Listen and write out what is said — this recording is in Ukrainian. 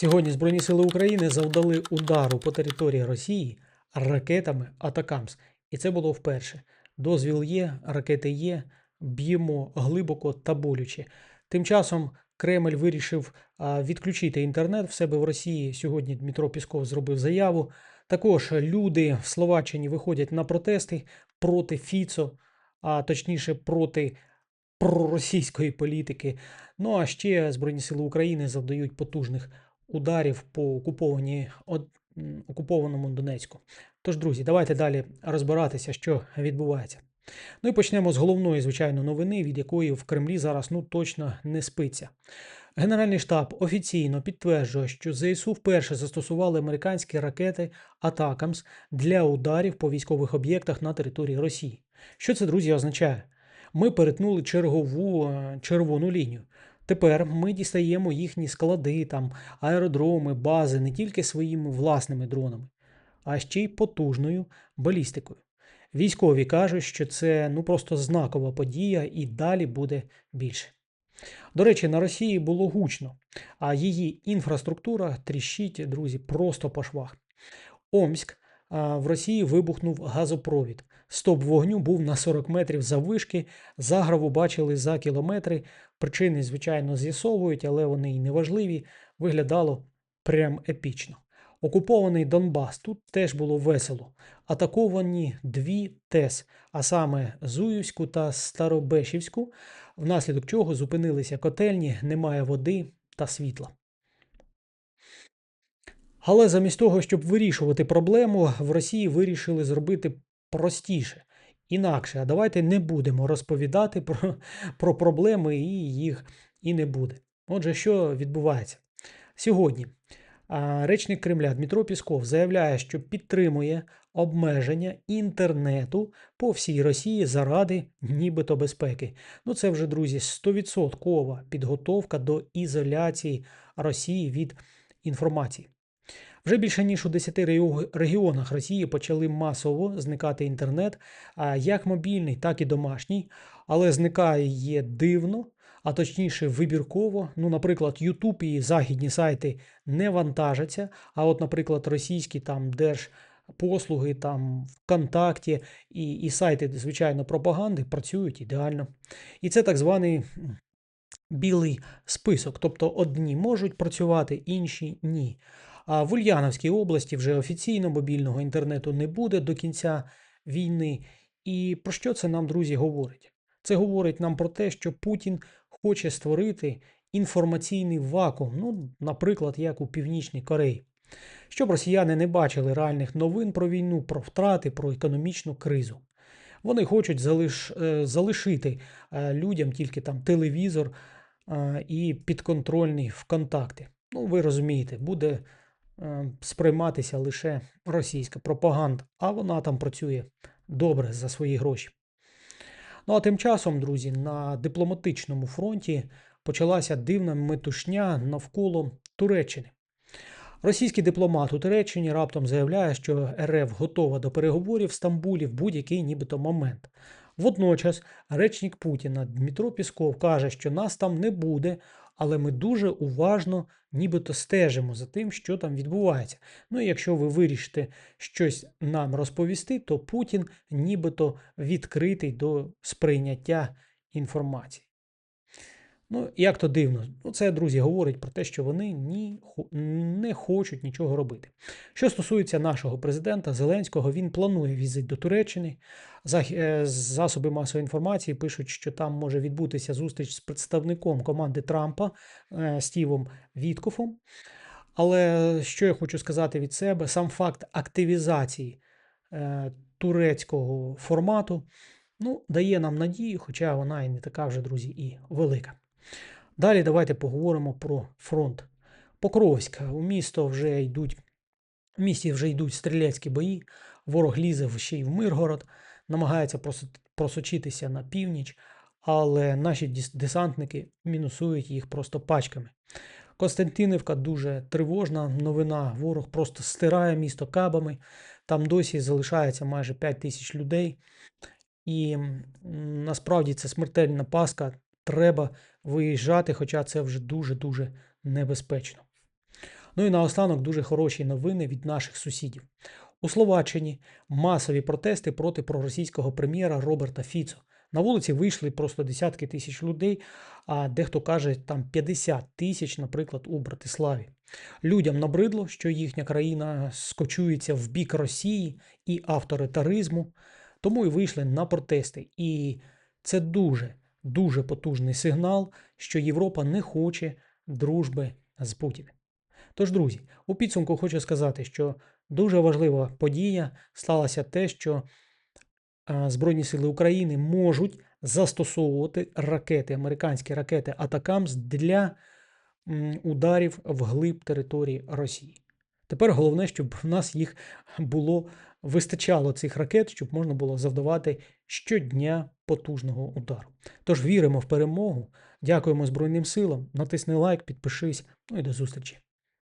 Сьогодні Збройні сили України завдали удару по території Росії ракетами Атакамс. І це було вперше. Дозвіл є, ракети є, б'ємо глибоко та болюче. Тим часом Кремль вирішив відключити інтернет в себе в Росії. Сьогодні Дмитро Пісков зробив заяву. Також люди в Словаччині виходять на протести проти Фіцо, а точніше проти проросійської політики. Ну а ще Збройні сили України завдають потужних ударів по окупованій, окупованому Донецьку. Тож, друзі, давайте далі розбиратися, що відбувається. Ну і почнемо з головної, звичайно, новини, від якої в Кремлі зараз ну точно не спиться. Генеральний штаб офіційно підтверджує, що ЗСУ вперше застосували американські ракети Атакамс для ударів по військових об'єктах на території Росії. Що це, друзі, означає? Ми перетнули чергову е, червону лінію. Тепер ми дістаємо їхні склади, там, аеродроми, бази не тільки своїми власними дронами, а ще й потужною балістикою. Військові кажуть, що це ну просто знакова подія і далі буде більше. До речі, на Росії було гучно, а її інфраструктура тріщить, друзі, просто по швах. Омськ в Росії вибухнув газопровід. Стоп вогню був на 40 метрів заввишки, заграву бачили за кілометри. Причини, звичайно, з'ясовують, але вони й неважливі. Виглядало прям епічно. Окупований Донбас тут теж було весело. Атаковані дві ТЕС, а саме Зуївську та Старобешівську, внаслідок чого зупинилися котельні, немає води та світла. Але замість того, щоб вирішувати проблему, в Росії вирішили зробити простіше, інакше. А давайте не будемо розповідати про, про проблеми і їх і не буде. Отже, що відбувається? Сьогодні речник Кремля Дмитро Пісков заявляє, що підтримує обмеження інтернету по всій Росії заради нібито безпеки. Ну, це вже, друзі, 100% підготовка до ізоляції Росії від інформації. Вже більше ніж у 10 регіонах Росії почали масово зникати інтернет, як мобільний, так і домашній, але зникає є дивно, а точніше вибірково. Ну, наприклад, YouTube і західні сайти не вантажаться, а от, наприклад, російські там держпослуги, там ВКонтакті і, і сайти, звичайно, пропаганди працюють ідеально. І це так званий білий список. Тобто одні можуть працювати, інші ні. А в Ульяновській області вже офіційно мобільного інтернету не буде до кінця війни. І про що це нам, друзі, говорить? Це говорить нам про те, що Путін хоче створити інформаційний вакуум, ну, наприклад, як у Північній Кореї, щоб росіяни не бачили реальних новин про війну, про втрати, про економічну кризу. Вони хочуть залиш, е, залишити е, людям тільки там телевізор е, і підконтрольний ВКонтакті. Ну, ви розумієте, буде сприйматися лише російська пропаганда, а вона там працює добре за свої гроші. Ну а тим часом, друзі, на дипломатичному фронті почалася дивна метушня навколо Туреччини. Російський дипломат у Туреччині раптом заявляє, що РФ готова до переговорів в Стамбулі в будь-який нібито момент. Водночас речник Путіна Дмитро Пісков каже, що нас там не буде, але ми дуже уважно нібито стежимо за тим, що там відбувається. Ну і якщо ви вирішите щось нам розповісти, то Путін нібито відкритий до сприйняття інформації. Ну, як то дивно, ну це, друзі, говорить про те, що вони ні, не хочуть нічого робити. Що стосується нашого президента Зеленського, він планує візит до Туреччини. Е, Засоби масової інформації пишуть, що там може відбутися зустріч з представником команди Трампа е, Стівом Віткофом. Але що я хочу сказати від себе, сам факт активізації е, турецького формату ну, дає нам надію, хоча вона і не така вже, друзі, і велика. Далі давайте поговоримо про фронт. Покровськ. У місто вже йдуть, в місті вже йдуть стрілецькі бої. Ворог лізе ще й в Миргород, намагається просочитися на північ, але наші десантники мінусують їх просто пачками. Константинівка дуже тривожна новина. Ворог просто стирає місто кабами. Там досі залишається майже 5 тисяч людей. І насправді це смертельна паска. Треба виїжджати, хоча це вже дуже-дуже небезпечно. Ну і наостанок дуже хороші новини від наших сусідів. У Словаччині масові протести проти проросійського прем'єра Роберта Фіцо. На вулиці вийшли просто десятки тисяч людей, а дехто каже, там 50 тисяч, наприклад, у Братиславі. Людям набридло, що їхня країна скочується в бік Росії і авторитаризму, тому і вийшли на протести. І це дуже, дуже потужний сигнал, що Європа не хоче дружби з Путіним. Тож, друзі, у підсумку хочу сказати, що дуже важлива подія сталося те, що Збройні сили України можуть застосовувати ракети, американські ракети Атакамс для ударів вглиб території Росії. Тепер головне, щоб в нас їх було вистачало цих ракет, щоб можна було завдавати щодня потужного удару. Тож віримо в перемогу. Дякуємо Збройним силам. Натисни лайк, підпишись. Ну і до зустрічі.